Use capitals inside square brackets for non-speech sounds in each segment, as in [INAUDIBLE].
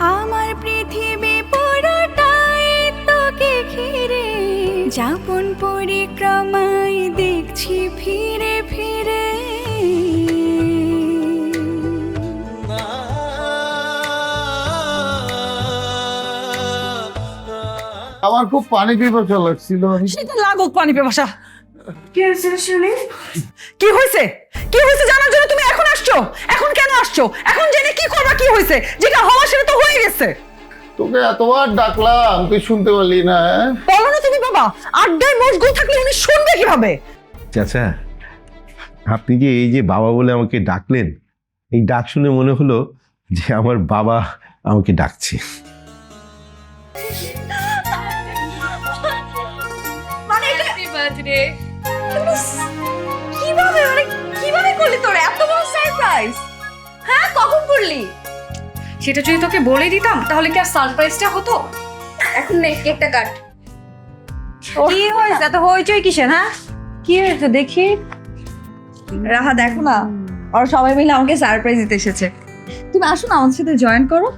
আমার পৃথিবী পুরোটাই তোকে ঘিরে। যাপন পরিক্রমায় দেখছি ফিরে ফিরে। আমার খুব পানি পিপাসা লাগছিল সেটা লাগুক পানি পেপাসা কি হয়েছে শুনে? কি হয়েছে? কি হয়েছে জানার জন্য তুমি আসছো? এখন কেন আসছো? এখন জেনে কি করবা কি হয়েছে? যেটা হওয়া সেটা তো হয়ে গেছে। তোকে এতবার ডাকলাম তুই শুনতে পারলি না হ্যাঁ? বলো না তুমি বাবা আড্ডায় মশগুল থাকলে উনি শুনবে কীভাবে? চাচা আপনি যে এই যে বাবা বলে আমাকে ডাকলেন এই ডাক শুনে মনে হলো যে আমার বাবা আমাকে ডাকছে। মানে কীভাবে মানে কীভাবে করলি তোর? এত সারপ্রাইজ হ্যাঁ কখন করলি? সেটা যদি তোকে বলে দিতাম তাহলে কি আর সারপ্রাইজটা হতো? এখন নে কেকটা কাট। কি হয়েছে? এত হইচই কিসের হ্যাঁ? কি হয়েছে দেখি। রাহা দেখো না ওরা সবাই মিলে আমাকে সারপ্রাইজ দিতে এসেছে। তুমি আসো না আমাদের সাথে জয়েন করো।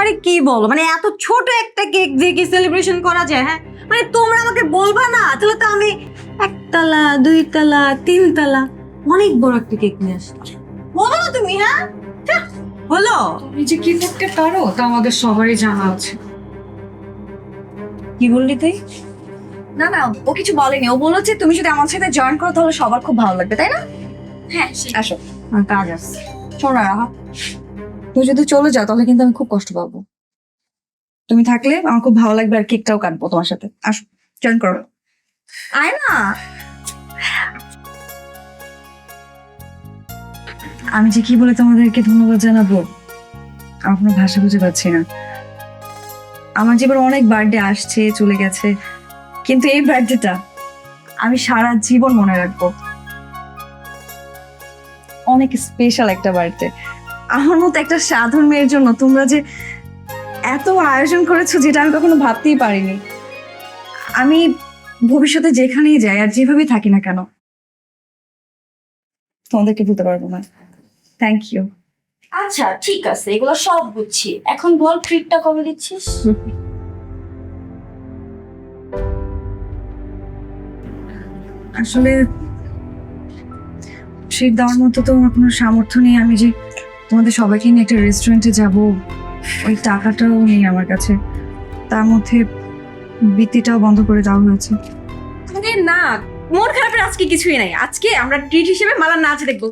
আরে কি বলো মানে এত ছোট একটা কেক দিয়ে কি সেলিব্রেশন করা যায় হ্যাঁ? মানে তোমরা আমাকে বলবা না তাহলে তো আমি একতলা দুইতলা তিনতলা অনেক বড় একটা কেক নিয়ে আসতাম বলো না তুমি হ্যাঁ? হ্যাঁ, হলো তুমি যে কি করতে পারো তা আমাদের সবারই জানা আছে। কি বললি তুই? না না ও কিছু বলেনি। ও বলেছে তুমি যদি আমার সাথে জয়েন করো তাহলে সবার খুব ভালো লাগবে তাই না? হ্যাঁ আসো আমার কাজ আছে। শোনো রাহা। তুমি যদি চলে যাও তাহলে কিন্তু আমি খুব কষ্ট পাবো। তুমি থাকলে আমার খুব ভালো লাগবে আর কেকটাও কাটবো তোমার সাথে। আসো জয়েন করো। আয় না আমি যে কি বলে তোমাদেরকে ধন্যবাদ জানাব? আমার কোনো ভাষা বুঝে পাচ্ছি না। আমার জীবনে অনেক বার্থডে আসছে, চলে গেছে। কিন্তু এই বার্থডেটা আমি সারা জীবন মনে রাখব। অনেক স্পেশাল একটা বার্থডে আমার মতো একটা সাধারণ মেয়ের জন্য তোমরা যে এত আয়োজন করেছ যেটা আমি কখনো ভাবতেই পারিনি। আমি ভবিষ্যতে যেখানেই যাই আর যেভাবেই থাকি না কেন, তোমাদেরকে বলতে পারব না। থ্যাংক ইউ আচ্ছা ঠিক আছে এগুলো সব বুঝছি। এখন বল ট্রিটটা কবে দিচ্ছিস? [LAUGHS] আসলে শীত দেওয়ার মতো তো আমার কোনো সামর্থ্য নেই। আমি যে তোমাদের সবাইকে নিয়ে একটা রেস্টুরেন্টে যাব ওই টাকাটাও নেই আমার কাছে। তার মধ্যে বৃত্তিটাও বন্ধ করে দেওয়া হয়েছে। আরে না মন খারাপের আজকে কিছুই নাই। আজকে আমরা ট্রিট হিসেবে মালা নাচ দেখব।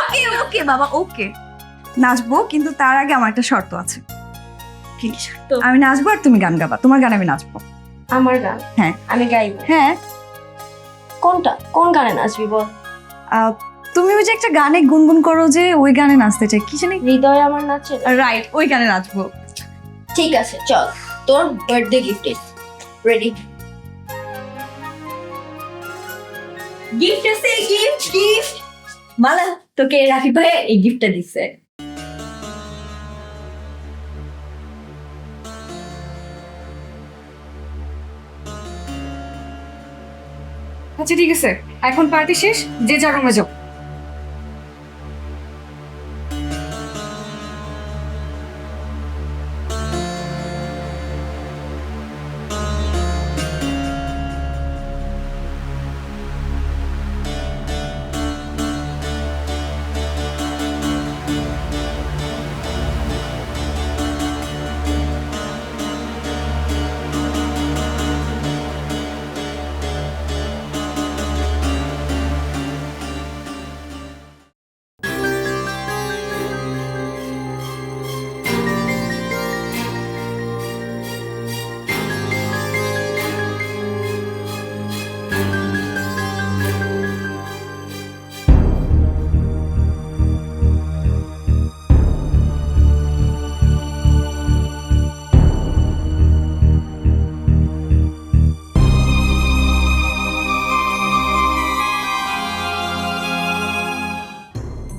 ওকে ওকে বাবা ওকে নাচবো কিন্তু তার আগে আমার একটা শর্ত আছে। কি আমি নাচবো আর তুমি গান গাবা। তোমার গান আমি নাচবো। আমার গান? হ্যাঁ। আমি গাইবো? হ্যাঁ। কোনটা? কোন গানে নাচবি বল? তুমি ওই যে একটা গানে গুনগুন করো যে ওই গানে নাচতে চাই। কি জানি? হৃদয় আমার নাচে? রাইট ওই গানে নাচবো। ঠিক আছে চল। তোর বার্থডে গিফট রেডি গিফট আছে গিফট গিফট মালা তোকে রাফি ভাই এই গিফটটা দিছে। আচ্ছা ঠিক আছে। এখন পার্টি শেষ, যে যার রুমে যাও।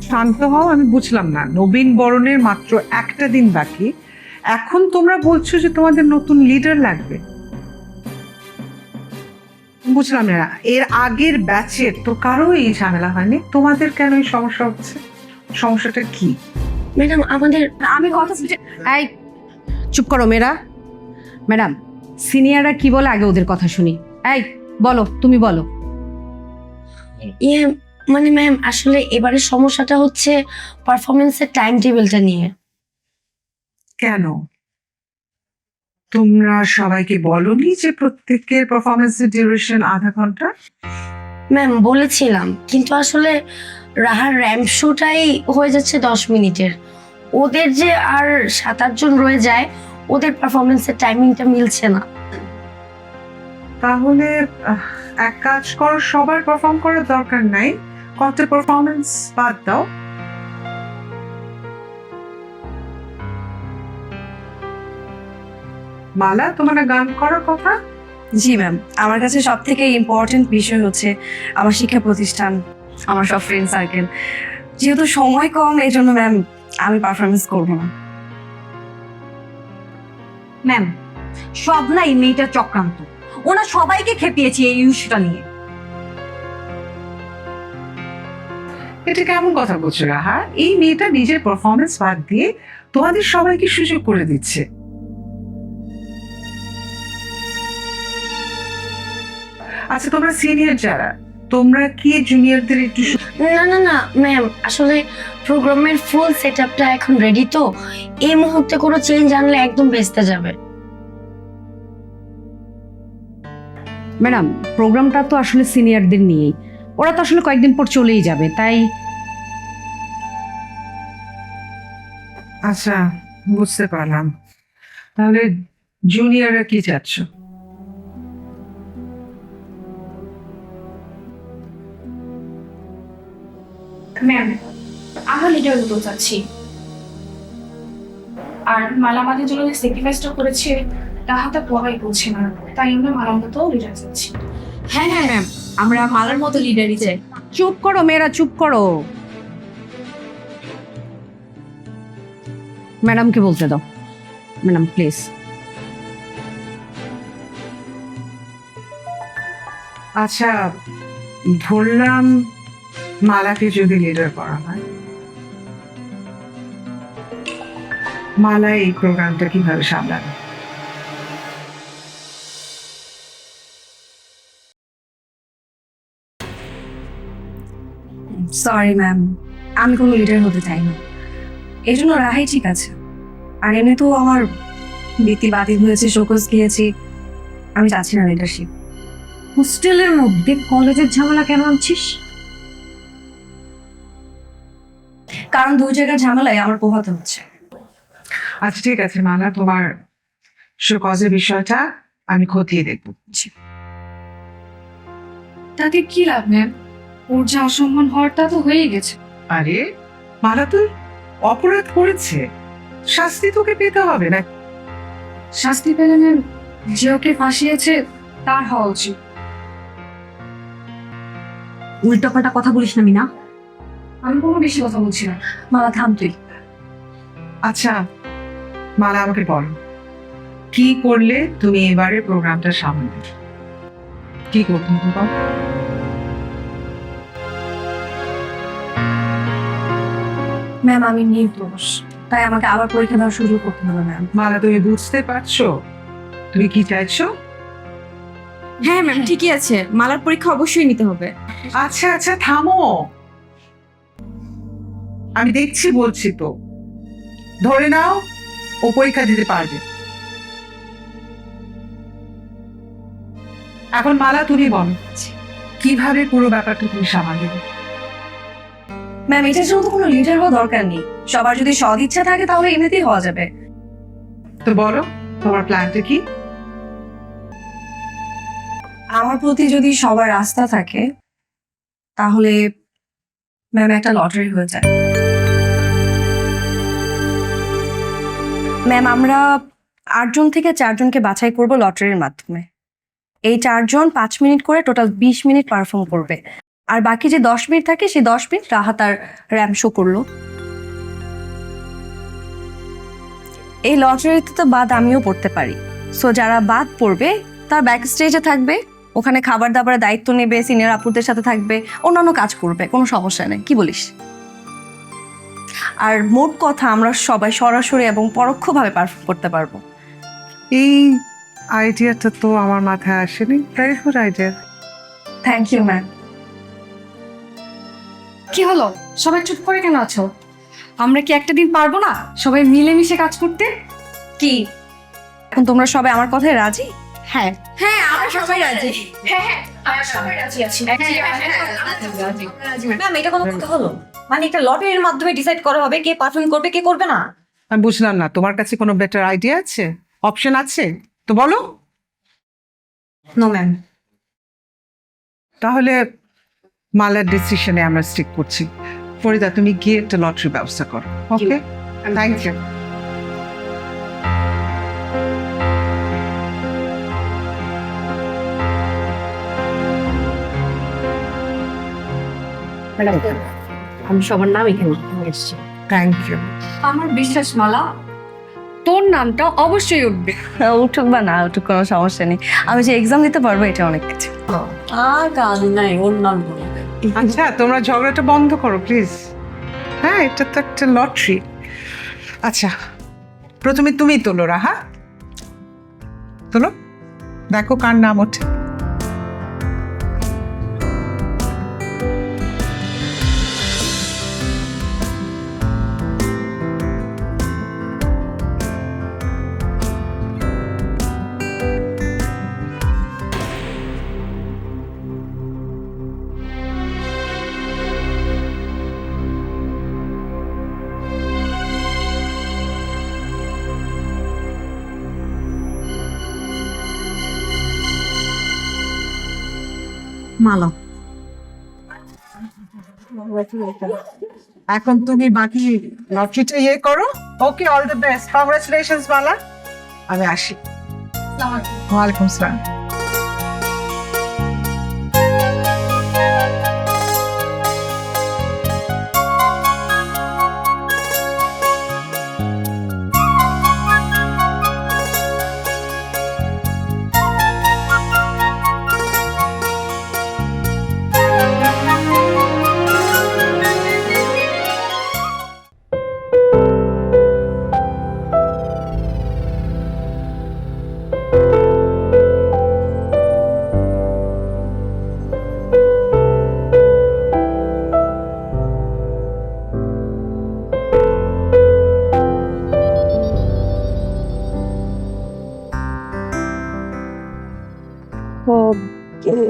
শান্ত হও আমি বুঝলাম না। নবীন বরণের মাত্র একটা দিন বাকি। এখন তোমরা বলছো যে তোমাদের নতুন লিডার লাগবে। বুঝলাম না এর আগের ব্যাচের তো কারও এই ঝামেলা হয়নি? তোমাদের কেন এই সমস্যা হচ্ছে? সমস্যাটা কি? ম্যাডাম আমাদের আমি কথা এই চুপ করো মেয়েরা। ম্যাডাম সিনিয়ররা কি বলে আগে ওদের কথা শুনি। এই বলো তুমি বলো। ইয়ে মানে ম্যাম আসলে এবারের সমস্যাটা হচ্ছে পারফরমেন্সের টাইম টেবিলটা নিয়ে। কেন? তোমরা সবাইকে বলনি যে প্রত্যেকের পারফরমেন্সের ডিউরেশন আধা ঘণ্টা? ম্যাম বলেছিলাম কিন্তু আসলে রাহার র্যাম্প শোটাই হয়ে যাচ্ছে দশ মিনিটের। ওদের যে আর সাত আটজন রয়ে যায় ওদের পারফরমেন্সের টাইমিংটা মিলছে না। তাহলে আহ, এক কাজ করো সবার পারফর্ম করার দরকার নাই। কত পারফরমেন্স বাদ দাও মালা তোমার না গান করার কথা? জি ম্যাম আমার কাছে সব থেকে ইম্পর্টেন্ট বিষয় হচ্ছে আমার শিক্ষা প্রতিষ্ঠান আমার সব ফ্রেন্ড সার্কেল যেহেতু সময় কম এই জন্য ম্যাম আমি পারফরমেন্স করব না। ম্যাম সব না এই মেয়েটার চক্রান্ত। ওনা সবাইকে খেপিয়েছে এই ইস্যুটা নিয়ে। এটা কেমন কথা বলছো রাহা? এই মেয়েটা নিজের পারফরমেন্স বাদ দিয়ে তোমাদের সবাইকে সুযোগ করে দিচ্ছে। আচ্ছা তোমরা সিনিয়র যারা তোমরা কি জুনিয়রদের একটু না না না ম্যাম আসলে প্রোগ্রামের ফুল সেট আপটা এখন রেডি তো। এই মুহূর্তে কোনো চেঞ্জ আনলে একদম বেস্তে যাবে। ম্যাডাম প্রোগ্রামটা তো আসলে সিনিয়রদের নিয়েই। ওরা তো আসলে কয়েকদিন পর চলেই যাবে তাই আচ্ছা বুঝতে পারলাম। তাহলে জুনিয়ররা কি চাচ্ছ? ম্যাম আমরা লিডার হতে চাচ্ছি। আর মালামাদের জন্য যে স্যাক্রিফাইসটা করেছে তাহাটা পড়াই করছে না। তাই আমরা মালামাতেও লিডার চাচ্ছি। হ্যাঁ হ্যাঁ ম্যাম আমরা মালার মতো লিডারই চাই। চুপ করো মেয়েরা চুপ করো। ম্যাডামকে বলতে দাও। ম্যাডাম প্লিজ আচ্ছা ধরলাম মালাকে যদি লিডার করা হয়। মালা এই প্রোগ্রামটা কীভাবে সামলাবে? সরি ম্যাম আমি কোনো লিডার হতে চাই না। এই জন্য রাহাই ঠিক আছে। আর এমনি তো আমার বৃত্তি বাতিল হয়েছে শোকস গিয়েছি আমি চাচ্ছি না লিডারশিপ হোস্টেলের মধ্যে কলেজের ঝামেলা কেন আনছিস? কারণ দুই জায়গার ঝামেলায় আমার পোহাতে হচ্ছে। আচ্ছা ঠিক আছে মালা তোমার সুকজের বিষয়টা আমি খতিয়ে দেখব। তাতে কি লাভ ম্যাম ওর যা অসম্মান হওয়ারটা তো হয়ে গেছে। আরে মালা তো অপরাধ করেছে। শাস্তি তোকে পেতে হবে না। শাস্তি পেলে ম্যাম যে ওকে ফাঁসিয়েছে তার হওয়া উচিত। উল্টোপাল্টা কথা বলিস না মিনা। আমি কোনো বেশি কথা বলছি না। মালা থাম তুই। আচ্ছা মালা আমাকে বলো। কি করলে তুমি এবারে প্রোগ্রামটা সামলাবে? কি করতে হবে? ম্যাম আমি নির্দোষ। তাই আমাকে আবার পরীক্ষা দেওয়ার সুযোগ করতে হবে ম্যাম মালা তুমি বুঝতে পারছ? তুমি কি চাইছো? হ্যাঁ ম্যাম ঠিকই আছে। মালার পরীক্ষা অবশ্যই নিতে হবে। আচ্ছা আচ্ছা থামো। আমি দেখছি বলছি তো। ধরে নাও ও পরীক্ষা দিতে পারবে। এখন মালা তুমি বলো। কীভাবে পুরো ব্যাপারটা তুমি সামাল দেবে? ম্যাম এটার জন্য তো কোনো লিডার হওয়া দরকার নেই। সবার যদি সদ ইচ্ছা থাকে তাহলে এমনিতেই হওয়া যাবে। তো বলো তোমার প্ল্যানটা কি? আমার প্রতি যদি সবার আস্থা থাকে তাহলে ম্যাম একটা লটারি হয়ে যায়। ম্যাম আমরা আটজন থেকে চারজনকে বাছাই করব লটারির মাধ্যমে। এই চারজন পাঁচ মিনিট করে টোটাল বিশ মিনিট পারফর্ম করবে। আর বাকি যে দশ মিনিট থাকে সেই দশ মিনিট রাহাত আর র্যাম শো করল। এই লটারিতে তো বাদ আমিও পড়তে পারি। সো যারা বাদ পড়বে তার ব্যাক স্টেজে থাকবে ওখানে খাবার দাবারের দায়িত্ব নেবে সিনিয়র আপুদের সাথে থাকবে অন্যান্য কাজ করবে কোনো সমস্যা নেই। কি বলিস? আর মোট কথা আমরা সবাই সরাসরি এবং পরোক্ষভাবে পারফর্ম করতে পারব। এই আইডিয়াটা তো আমার মাথায় আসেনি। Very good idea thank you ma'am কি হলো সবাই চুপ করে কেন আছো আমরা কি একটা দিন পারব না সবাই মিলেমিশে কাজ করতে কি এখন তোমরা সবাই আমার কথায় রাজি হ্যাঁ হ্যাঁ আমরা সবাই রাজি হ্যাঁ হ্যাঁ আমরা সবাই রাজি আছি ম্যাম এটা কোনো কথা হলো মানে একটা লটারির মাধ্যমে ডিসাইড করা হবে কে পারফর্ম করবে কে করবে না আমি বুঝলাম না তোমার কাছে কোনো বেটার আইডিয়া আছে অপশন আছে তো বলো নো ম্যাম তাহলে মালার ডিসিশনে আমরা স্টিক করছি। ফরিদা তুমি গিয়ে একটা লটারি ব্যবস্থা করো ওকে থ্যাংক ইউ আমি সবার নাম এখানে এসেছি। থ্যাংক ইউ আমার বিশ্বাস মালা তোর নামটা অবশ্যই উঠবে। উঠুক বা না উঠুক কোনো সমস্যা নেই। আমি যে এক্সাম দিতে পারব এটা অনেক কিছু। আর কাজ নাই ওর নাম বলো। আচ্ছা তোমরা ঝগড়াটা বন্ধ করো প্লিজ হ্যাঁ এটা তো একটা লটারি। আচ্ছা প্রথমে তুমি তোলো, রাহা। তোলো। দেখো কার নাম ওঠে। মালা। এখন তুমি বাকি লটারিটা ইয়ে করো। Okay all the best congratulations Mala. আমি আসি। ওয়ালাইকুম আসসালাম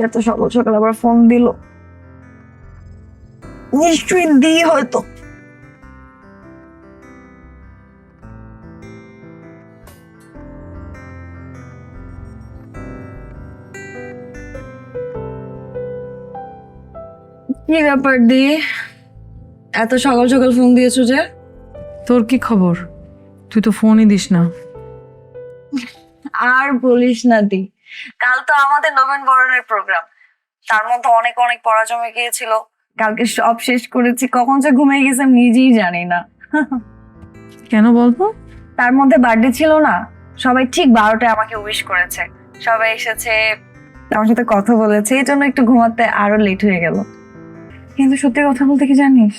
এত সকাল সকাল আবার ফোন দিল। নিশ্চয়ই দি হয়তো। কি ব্যাপার দি? এত সকাল সকাল ফোন দিয়েছ যে? তোর কি খবর? তুই তো ফোনই দিস না। আর বলিস না দি। তো আমাদের নবীন বরণের প্রোগ্রাম তার মধ্যে অনেক অনেক পড়া জমে গিয়েছিল। কালকে সব শেষ করেছি। কখন যে ঘুমিয়ে গেছি আমি নিজেই জানি না। কেন বলব তার মধ্যে বার্থডে ছিল না। সবাই ঠিক বারোটায় আমাকে উইশ করেছে। সবাই এসেছে আমার সাথে কথা বলেছে। এই জন্য একটু ঘুমাতে আরও লেট হয়ে গেল। কিন্তু সত্যি কথা বলতে কি জানিস?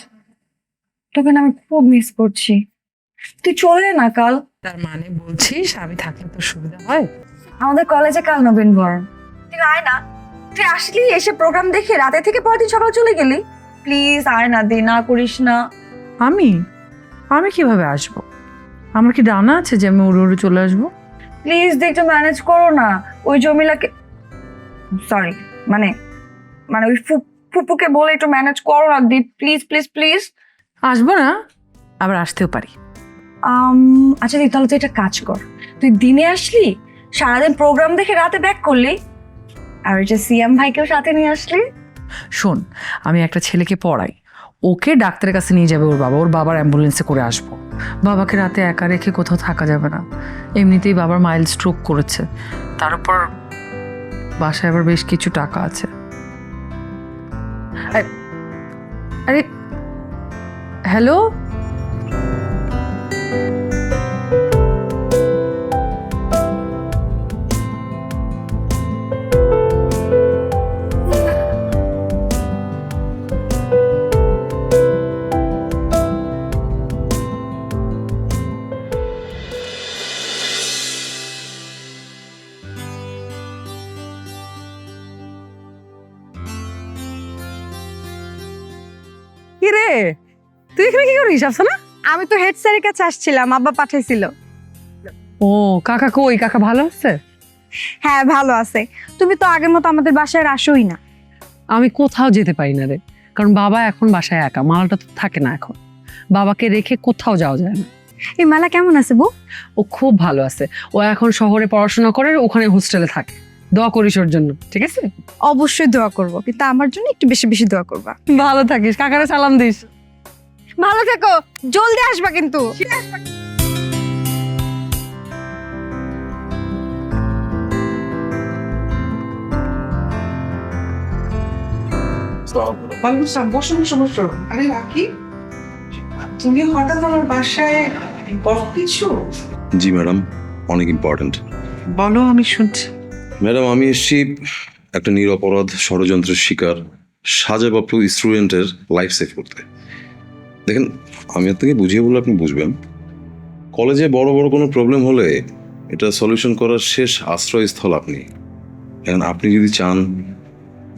তোকে না আমি খুব মিস করছি। তুই চলে না কাল। তার মানে বলছিস আমি থাকলে তোর সুবিধা হয়? আমাদের কলেজে কাল নবীন বরণ তুই আয় না তুই আসলি এসে প্রোগ্রাম দেখে রাতে থেকে পরের দিন সকালে চলে গেলি? প্লিজ আয় না দে না করিস না। আমি? আমি কীভাবে আসব? আমার কি ডানা আছে যে আমি উড়ে উড়ে চলে আসব? প্লিজ একটু ম্যানেজ করো না। ওই জমিলাকে সরি মানে মানে ওই ফুপুকে বলে একটু ম্যানেজ করো না। দি প্লিজ প্লিজ প্লিজ আসব না আবার আসতেও পারি। আচ্ছা দি তাহলে তুই একটা কাজ কর। তুই দিনে আসলি? সারাদিন প্রোগ্রাম দেখে রাতে ব্যাক করলি? আর যে সিএম ভাইকেও সাথে নিয়ে আসলি? শোন, আমি একটা ছেলেকে পড়াই। ওকে ডাক্তারের কাছে নিয়ে যাবে ওর বাবা। ওর বাবার অ্যাম্বুলেন্সে করে আসব। বাবাকে রাতে একা রেখে কোথাও থাকা যাবে না। এমনিতেই বাবার মাইল স্ট্রোক করেছে। তার উপর বাসায় আবার বেশ কিছু টাকা আছে। আরে হ্যালো করিস আফসানা আমি তো হেড স্যারের কাছে আসছিলাম আব্বা পাঠাইছিল। ও কাকা কই? কাকা ভালো আছে? হ্যাঁ ভালো আছে। তুমি তো আগের মতো আমাদের বাসায় আসোই না। আমি কোথাও যেতে পারি না রে। কারণ বাবা এখন বাসায় একা মালটা তো থাকে না এখন। বাবাকে রেখে কোথাও যাওয়া যায় না। এই মেলা কেমন আছে বউ? ও খুব ভালো আছে। ও এখন শহরে পড়াশোনা করে ওখানে হোস্টেলে থাকে। দোয়া করিস ওর জন্য ঠিক আছে? অবশ্যই দোয়া করব কিন্তু আমার জন্য একটু বেশি বেশি দোয়া করবা। ভালো থাকিস। কাকারা সালাম দিস। ভালো থেকো। জলদি আসবা কিন্তু। বালুসাম বসো বসো বসো। আরে রাখি তুমি হঠাৎ আমার বাসায় বড় কিছু? জি ম্যাডাম অনেক ইম্পর্ট্যান্ট বলো আমি শুনছি। ম্যাডাম আমি এসেছি একটা নিরপরাধ ষড়যন্ত্রের শিকার সাজাবাপ্ত স্টুডেন্টের লাইফ সেভ করতে। দেখেন আমি আপনাকে বুঝিয়ে বললে আপনি বুঝবেন। কলেজে বড় বড় কোনো প্রবলেম হলে এটা সলিউশন করার শেষ আশ্রয়স্থল আপনি। এখন আপনি যদি চান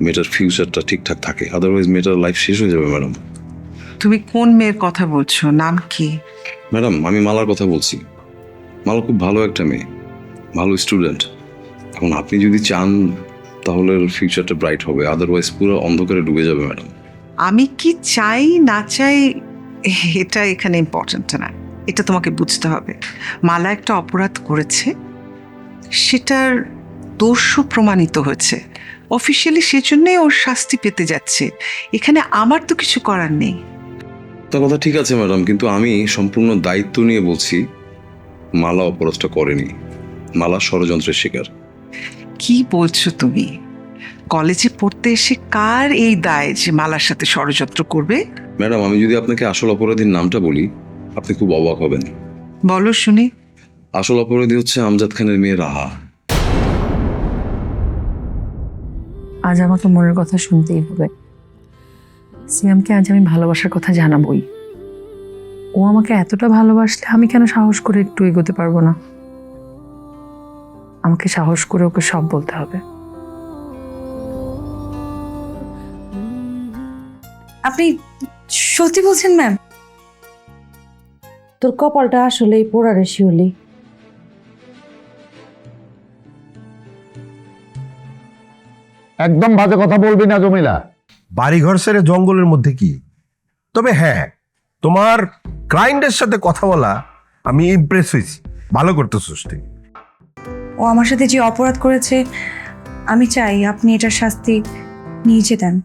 মেয়েটার ফিউচারটা ঠিকঠাক থাকে আদারওয়াইজ মেয়েটার লাইফ শেষ হয়ে যাবে ম্যাডাম তুমি কোন মেয়ের কথা বলছো? নাম কি? ম্যাডাম আমি মালার কথা বলছি। মালা খুব ভালো একটা মেয়ে ভালো স্টুডেন্ট এখন আপনি যদি চান তাহলে ফিউচারটা ব্রাইট হবে আদারওয়াইজ পুরো অন্ধকারে ডুবে যাবে ম্যাডাম আমি কি চাই না চাই এটা এখানে ইম্পর্ট্যান্ট না। এটা তোমাকে বুঝতে হবে। মালা একটা অপরাধ করেছে সেটার দোষও প্রমাণিত হয়েছে। অফিসিয়ালি সেজন্যই ওর শাস্তি পেতে যাচ্ছে। এখানে আমার তো কিছু করার নেই। তা কথা ঠিক আছে ম্যাডাম কিন্তু আমি সম্পূর্ণ দায়িত্ব নিয়ে বলছি মালা অপরাধটা করেনি। মালা ষড়যন্ত্রের শিকার। কি বলছো তুমি? কলেজে পড়তে এসে কার এই দায় যে মালার সাথে ষড়যন্ত্র করবে? ম্যাডাম আমি যদি আপনাকে আসল অপরাধীর নামটা বলি আপনি খুব অবাক হবেন। বলো শুনি। আসল অপরাধী হচ্ছে আমজাদ খানের মেয়ে রাহা। আজ আমাকে মনের কথা শুনতেই হবে। সিয়ামকে আজ আমি ভালোবাসার কথা জানাবই। ও আমাকে এতটা ভালোবাসলে আমি কেন সাহস করে একটু এগোতে পারব না? আমাকে সাহস করে ওকে সব বলতে হবে। আপনি সত্যি বলছেন ম্যাম তোর কপালটা আসলেই পোড়া পোড়ারে শিওলি একদম বাজে কথা বলবি না জমিলা। বাড়িঘর সেরে জঙ্গলের মধ্যে কি? তবে হ্যাঁ তোমার ক্লায়েন্টের সাথে কথা বলা আমি ইমপ্রেস হয়েছি। ভালো করতেছিস তুই ও আমার সাথে যে অপরাধ করেছে আমি চাই আপনি এটার শাস্তি নিয়ে যেতেন।